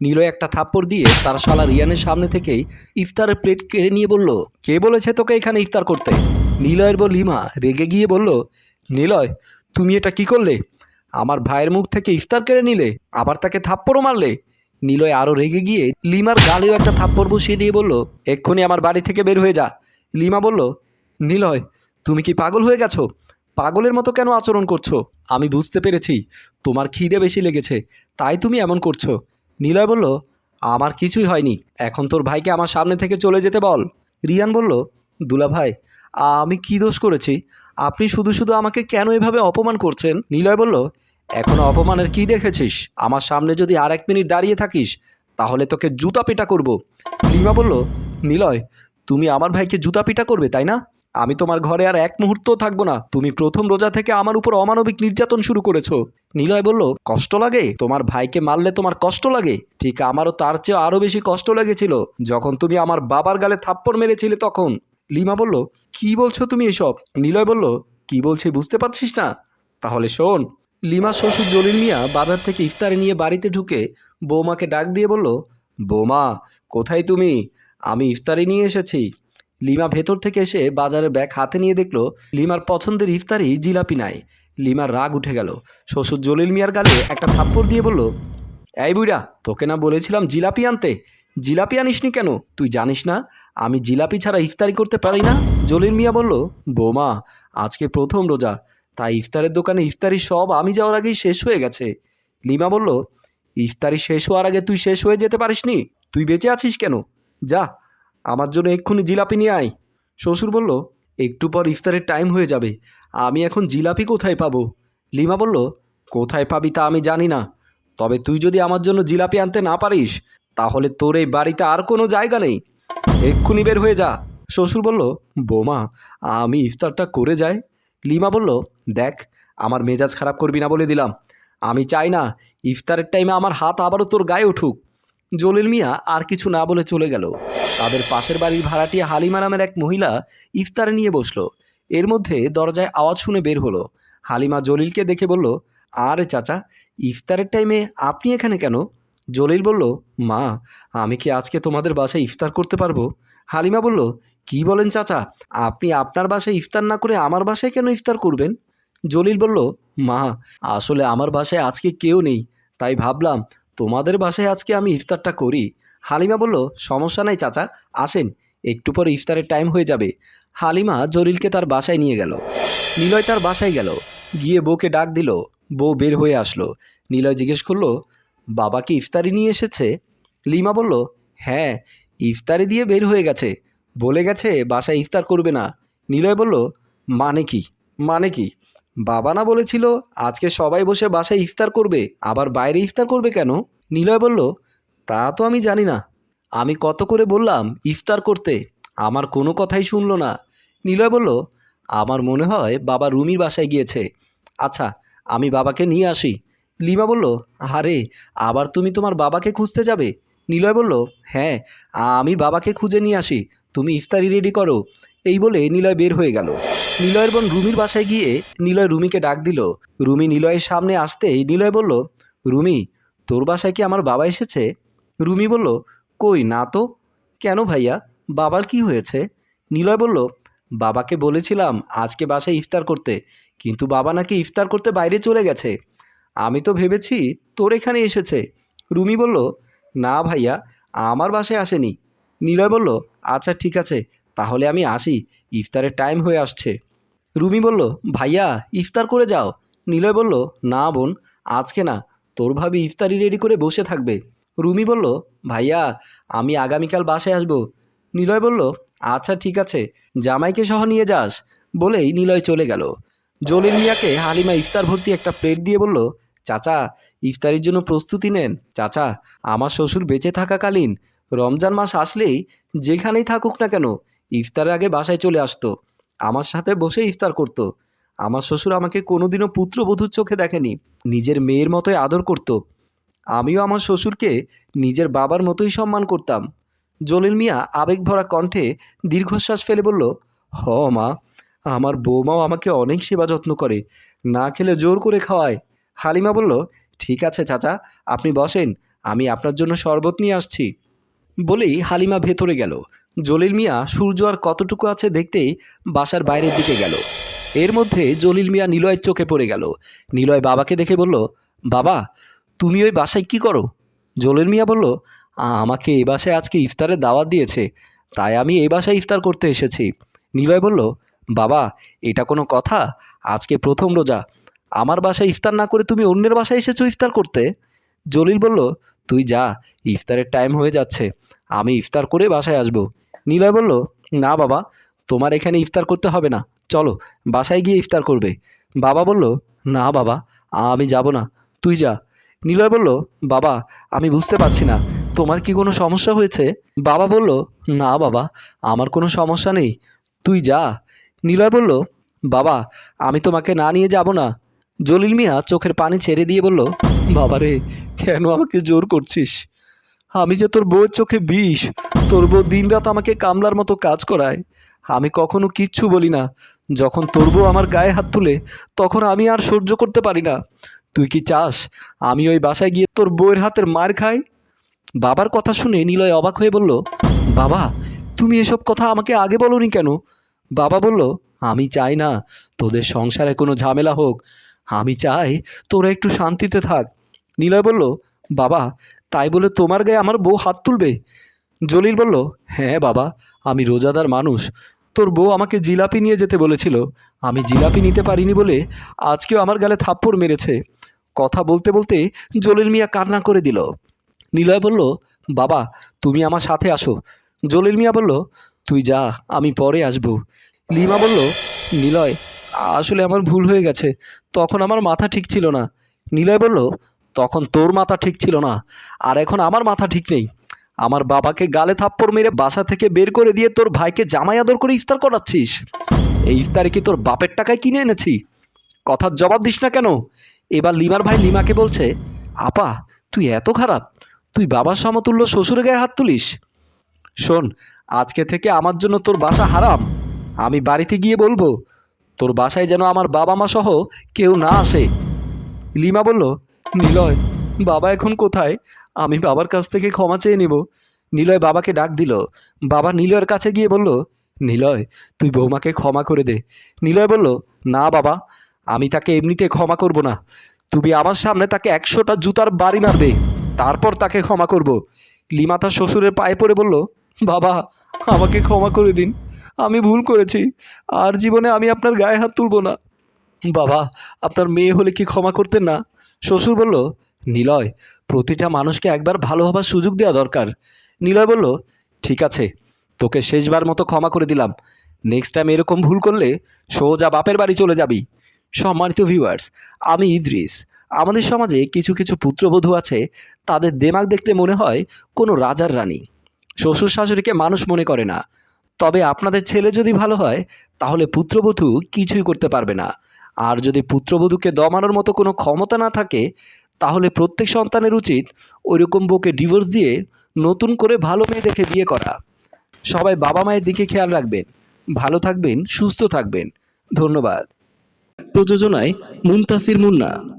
নিলয় একটা থাপ্পড় দিয়ে তার শালা রিয়ানের সামনে থেকেই ইফতারের প্লেট কেড়ে নিয়ে বলল, কে বলেছে তোকে এখানে ইফতার করতে? নিলয়ের বউ লিমা রেগে গিয়ে বলল, নিলয়, তুমি এটা কি করলে? আমার ভাইয়ের মুখ থেকে ইফতার কেড়ে নিলে, আবার তাকে থাপ্পড়ও মারলে? নিলয় আরও রেগে গিয়ে লিমার গালেও একটা থাপ্পড় বসিয়ে দিয়ে বলল, এক্ষুনি আমার বাড়ি থেকে বের হয়ে যা। লিমা বলল, নিলয়, তুমি কি পাগল হয়ে গেছো? পাগলের মতো কেন আচরণ করছ? আমি বুঝতে পেরেছি, তোমার খিদে বেশি লেগেছে, তাই তুমি এমন করছ। নিলয় বলল, আমার কিছুই হয়নি। এখন তোর ভাইকে আমার সামনে থেকে চলে যেতে বল। রিয়ান বলল, দুলা ভাই, আমি কি দোষ করেছি? আপনি শুধু শুধু আমাকে কেন এভাবে অপমান করছেন? নিলয় বলল, এখন অপমানের কি দেখেছিস? আমার সামনে যদি আর এক মিনিট দাঁড়িয়ে থাকিস, তাহলে তোকে জুতা পিটা করব। লিমা বলল, নিলয়, তুমি আমার ভাইকে জুতা পিটা করবে, তাই না? আমি তোমার ঘরে আর এক মুহূর্তও থাকব না। তুমি প্রথম রোজা থেকে আমার উপর অমানবিক নির্যাতন শুরু করেছ। নিলয় বলল, কষ্ট লাগে? তোমার ভাইকে মারলে তোমার কষ্ট লাগে? ঠিক আমারও তার চেয়ে আরও বেশি কষ্ট লেগেছিল। যখন তুমি আমার বাবার গালে থাপ্পড় মেরেছিলে তখন। লিমা বলল, কি বলছো তুমি এসব? নিলয় বলল, কি বলছি বুঝতে পারছিস না। তাহলে শোন। লিমা শ্বশুর জলিল মিয়া বাজার থেকে ইফতারি নিয়ে বাড়িতে ঢুকে বৌমাকে ডাক দিয়ে বলল, বৌমা, কোথায় তুমি? আমি ইফতারি নিয়ে এসেছি। লিমা ভেতর থেকে এসে বাজারের ব্যাগ হাতে নিয়ে দেখল লিমার পছন্দের ইফতারি জিলাপি নাই। লিমার রাগ উঠে গেল। শ্বশুর জলিল মিয়ার গালে একটা থাপ্পড় দিয়ে বলল, এই বুইড়া, তোকে না বলেছিলাম জিলাপি আনতে। জিলাপি আনিসনি কেন? তুই জানিস না, আমি জিলাপি ছাড়া ইফতারি করতে পারি না? জলিল মিয়া বলল, বৌমা, আজকে প্রথম রোজা, তাই ইফতারের দোকানে ইফতারি সব আমি যাওয়ার আগেই শেষ হয়ে গেছে। লিমা বলল, ইফতারি শেষ হওয়ার আগে তুই শেষ হয়ে যেতে পারিসনি? তুই বেঁচে আছিস কেন? যা আমার জন্য এক্ষুনি জিলাপি নিয়ে আয়। শ্বশুর বলল, একটু পর ইফতারের টাইম হয়ে যাবে। আমি এখন জিলাপি কোথায় পাবো? লিমা বলল, কোথায় পাবি তা আমি জানি না। তবে তুই যদি আমার জন্য জিলাপি আনতে না পারিস, তাহলে তোর এই বাড়িতে আর কোনো জায়গা নেই। এক্ষুনি বের হয়ে যা। শ্বশুর বলল, বোমা, আমি ইফতারটা করে যাই। লিমা বলল, দেখ, আমার মেজাজ খারাপ করবি না বলে দিলাম। আমি চাই না ইফতারের টাইমে আমার হাত আবারও তোর গায়ে উঠুক। জলিল মিয়া আর কিছু না বলে চলে গেল। তাদের পাশের বাড়ির ভাড়াটিয়া হালিমা নামের এক মহিলা ইফতার নিয়ে বসল। এর মধ্যে দরজায় আওয়াজ শুনে বের হলো। হালিমা জলিলকে দেখে বলল, আরে চাচা, ইফতারের টাইমে আপনি এখানে কেন? জলিল বলল, মা, আমি কি আজকে তোমাদের বাসায় ইফতার করতে পারব? হালিমা বলল, কি বলেন চাচা, আপনি আপনার বাসায় ইফতার না করে আমার বাসায় কেন ইফতার করবেন? জলিল বলল, মা, আসলে আমার বাসায় আজকে কেউ নেই, তাই ভাবলাম তোমাদের বাসায় আজকে আমি ইফতারটা করি। হালিমা বলল, সমস্যা নাই চাচা, আসেন। একটু পরে ইফতারের টাইম হয়ে যাবে। হালিমা জলিলকে তার বাসায় নিয়ে গেল। নিলয় তার বাসায় গেল। গিয়ে বউকে ডাক দিল। বউ বের হয়ে আসলো। নিলয় জিজ্ঞেস করল, বাবা কি ইফতারি নিয়ে এসেছে? লিমা বলল হ্যাঁ ইফতারি দিয়ে বের হয়ে গেছে। বলে গেছে বাসায় ইফতার করবে না। নিলয় বলল মানে কি? মানে কি? বাবা না বলেছিল, আজকে সবাই বসে বাসায় ইফতার করবে, আবার বাইরে ইফতার করবে কেন? নিলয় বলল, তা তো আমি জানি না। আমি কত করে বললাম ইফতার করতে, আমার কোনো কথাই শুনলো না। নিলয় বলল, আমার মনে হয় বাবা রুমির বাসায় গিয়েছে। আচ্ছা আমি বাবাকে নিয়ে আসি। লিমা বলল, আরে, আবার তুমি তোমার বাবাকে খুঁজতে যাবে? নিলয় বলল হ্যাঁ আমি বাবাকে খুঁজে নিয়ে আসি। তুমি ইফতারি রেডি করো। এই বলে নিলয় বের হয়ে গেল। নিলয়ের বোন রুমির বাসায় গিয়ে নিলয় রুমিকে ডাক দিল। রুমি নিলয়ের সামনে আসতেই নিলয় বলল, রুমি, তোর বাসায় কি আমার বাবা এসেছে? রুমি বলল, কই, না তো। কেন ভাইয়া? বাবার কি হয়েছে? নিলয় বলল, বাবাকে বলেছিলাম আজকে বাসায় ইফতার করতে, কিন্তু বাবা নাকি ইফতার করতে বাইরে চলে গেছে। আমি তো ভেবেছি তোর এখানে এসেছে। রুমি বলল, না ভাইয়া, আমার বাসায় আসেনি। নিলয় বলল আচ্ছা ঠিক আছে। তাহলে আমি আসি। ইফতারের টাইম হয়ে আসছে। রুমি বলল, ভাইয়া, ইফতার করে যাও। নিলয় বলল, না বোন, আজকে না। তোর ভাবি ইফতারি রেডি করে বসে থাকবে। রুমি বলল, ভাইয়া, আমি আগামীকাল বাসায় আসব। নিলয় বলল আচ্ছা ঠিক আছে। জামাইকে সহ নিয়ে যাস। বলেই নিলয় চলে গেল। জলিল মিয়াকে হালিমা ইফতার ভর্তি একটা প্লেট দিয়ে বলল, চাচা, ইফতারির জন্য প্রস্তুতি নেন। চাচা, আমার শ্বশুর বেঁচে থাকাকালীন রমজান মাস আসলেই যেখানেই থাকুক না কেন ইফতারের আগে বাসায় চলে আসতো। আমার সাথে বসে ইফতার করত। আমার শ্বশুর আমাকে কোনোদিনও পুত্রবধূর চোখে দেখেনি। নিজের মেয়ের মতোই আদর করত। আমিও আমার শ্বশুরকে নিজের বাবার মতোই সম্মান করতাম। জলিল মিয়া আবেগ ভরা কণ্ঠে দীর্ঘশ্বাস ফেলে বলল, হ মা, আমার বৌমাও আমাকে অনেক সেবা যত্ন করে। না খেলে জোর করে খাওয়ায়। হালিমা বলল, ঠিক আছে চাচা, আপনি বসেন। আমি আপনার জন্য শরবত নিয়ে আসছি। বলেই হালিমা ভেতরে গেল। জলিল মিয়া, সূর্য আর কতটুকু আছে দেখতেই বাসার বাইরের দিকে গেল। এর মধ্যে জলিল মিয়া নিলয়ের চোখে পড়ে গেল। নিলয় বাবাকে দেখে বলল, বাবা, তুমি ওই বাসায় কি করো? জলিল মিয়া বলল, আমাকে এই বাসায় আজকে ইফতারের দাওয়াত দিয়েছে, তাই আমি এই বাসায় ইফতার করতে এসেছি। নিলয় বলল, বাবা, এটা কোনো কথা? আজকে প্রথম রোজা। আমার বাসায় ইফতার না করে তুমি অন্যের বাসায় এসেছ ইফতার করতে? জলিল বলল, তুই যা, ইফতারের টাইম হয়ে যাচ্ছে। আমি ইফতার করে বাসায় আসব। নিলয় বলল, না বাবা, তোমার এখানে ইফতার করতে হবে না। চলো, বাসায় গিয়ে ইফতার করবে। বাবা বলল, না বাবা, আমি যাব না, তুই যা। নিলয় বলল, বাবা, আমি বুঝতে পারছি না, তোমার কি কোনো সমস্যা হয়েছে? বাবা বলল, না বাবা, আমার কোনো সমস্যা নেই, তুই যা। নিলয় বলল, বাবা, আমি তোমাকে না নিয়ে যাব না। জলিল মিয়া চোখের পানি ছেড়ে দিয়ে বলল, বাবারে, কেন আমাকে জোর করছিস? আমি যে তোর বউয়ের চোখে বিষ, তোর বউ দিনরাত আমাকে কামলার মতো কাজ করায়। আমি কখনো কিচ্ছু বলি না। যখন তোর বউ আমার গায়ে হাত তুলে, তখন আমি আর সহ্য করতে পারি না। তুই কি চাস আমি ওই বাসায় গিয়ে তোর বউয়ের হাতের মার খাই? বাবার কথা শুনে নিলয় অবাক হয়ে বলল, বাবা, তুমি এসব কথা আমাকে আগে বলনি কেন? বাবা বলল, আমি চাই না তোদের সংসারে কোনো ঝামেলা হোক। আমি চাই তোরা একটু শান্তিতে থাক। নিলয় বলল বাবা, তাই বলে তোমার গায়ে আমার বউ হাত তুলবে? জলিল বলল হ্যাঁ বাবা, আমি রোজাদার মানুষ। তোর বউ আমাকে জিলাপি নিয়ে যেতে বলেছিল। আমি জিলাপি নিতে পারিনি বলে আজকেও আমার গালে থাপ্পড় মেরেছে। কথা বলতে বলতে জলিল মিয়া কান্না করে দিল। নিলয় বলল, বাবা, তুমি আমার সাথে আসো। জলিল মিয়া বলল, তুই যা, আমি পরে আসব। লিমা বলল, নিলয়, আসলে আমার ভুল হয়ে গেছে। তখন আমার মাথা ঠিক ছিল না। নিলয় বলল তখন তোর মাথা ঠিক ছিল না। আর এখন আমার মাথা ঠিক নেই। আমার বাবাকে গালে থাপ্পড় মেরে বাসা থেকে বের করে দিয়ে তোর ভাইকে জামাই আদর করে ইফতার করাচ্ছিস। এই ইফতারে কি তোর বাপের টাকায় কিনে এনেছি? কথার জবাব দিস না কেন? এবার লিমার ভাই লিমাকে বলছে, আপা, তুই এত খারাপ। তুই বাবার সমতুল্য শ্বশুরে গায়ে হাত তুলিস। শোন, আজকে থেকে আমার জন্য তোর বাসা হারাম। আমি বাড়িতে গিয়ে বলব, তোর বাসায় যেন আমার বাবা মা সহ কেউ না আসে। লিমা বলল নিলয়, বাবা এখন কোথায়? আমি বাবার কাছ থেকে ক্ষমা চেয়ে নিব। নিলয় বাবাকে ডাক দিল। বাবা নিলয়ের কাছে গিয়ে বলল, নিলয়, তুই বৌমাকে ক্ষমা করে দে। নিলয় বলল, না বাবা, আমি তাকে এমনিতে ক্ষমা করব না। তুমি আমার সামনে তাকে একশোটা জুতার বাড়ি মারবে। তারপর তাকে ক্ষমা করব। লিমা তার শ্বশুরের পায়ে পড়ে বলল, বাবা, আমাকে ক্ষমা করে দিন। আমি ভুল করেছি। আর জীবনে আমি আপনার গায়ে হাত তুলব না। বাবা, আপনার মেয়ে হলে কি ক্ষমা করতেন না? শ্বশুর বলল, নিলয়, প্রতিটা মানুষকে একবার ভালো হবার সুযোগ দেওয়া দরকার। নিলয় বলল, ঠিক আছে, তোকে শেষবার মতো ক্ষমা করে দিলাম। নেক্সট টাইম এরকম ভুল করলে সোজা বাপের বাড়ি চলে যাবি। সম্মানিত ভিউয়ার্স আমি ইদ্রিস। আমাদের সমাজে কিছু কিছু পুত্রবধূ আছে, তাদের দেমাগ দেখলে মনে হয় কোনো রাজার রানী। শ্বশুর শাশুড়িকে মানুষ মনে করে না। তবে আপনাদের ছেলে যদি ভালো হয়, তাহলে পুত্রবধূ কিছুই করতে পারবে না। আর যদি পুত্রবধূকে দমানোর মতো কোনো ক্ষমতা না থাকে, তাহলে প্রত্যেক সন্তানের উচিত ওইরকম বউকে ডিভোর্স দিয়ে নতুন করে ভালো মেয়ে দেখে বিয়ে করা। সবাই বাবা মায়ের দিকে খেয়াল রাখবেন। ভালো থাকবেন, সুস্থ থাকবেন। ধন্যবাদ। প্রযোজনায় মুনতাসির মুন্না।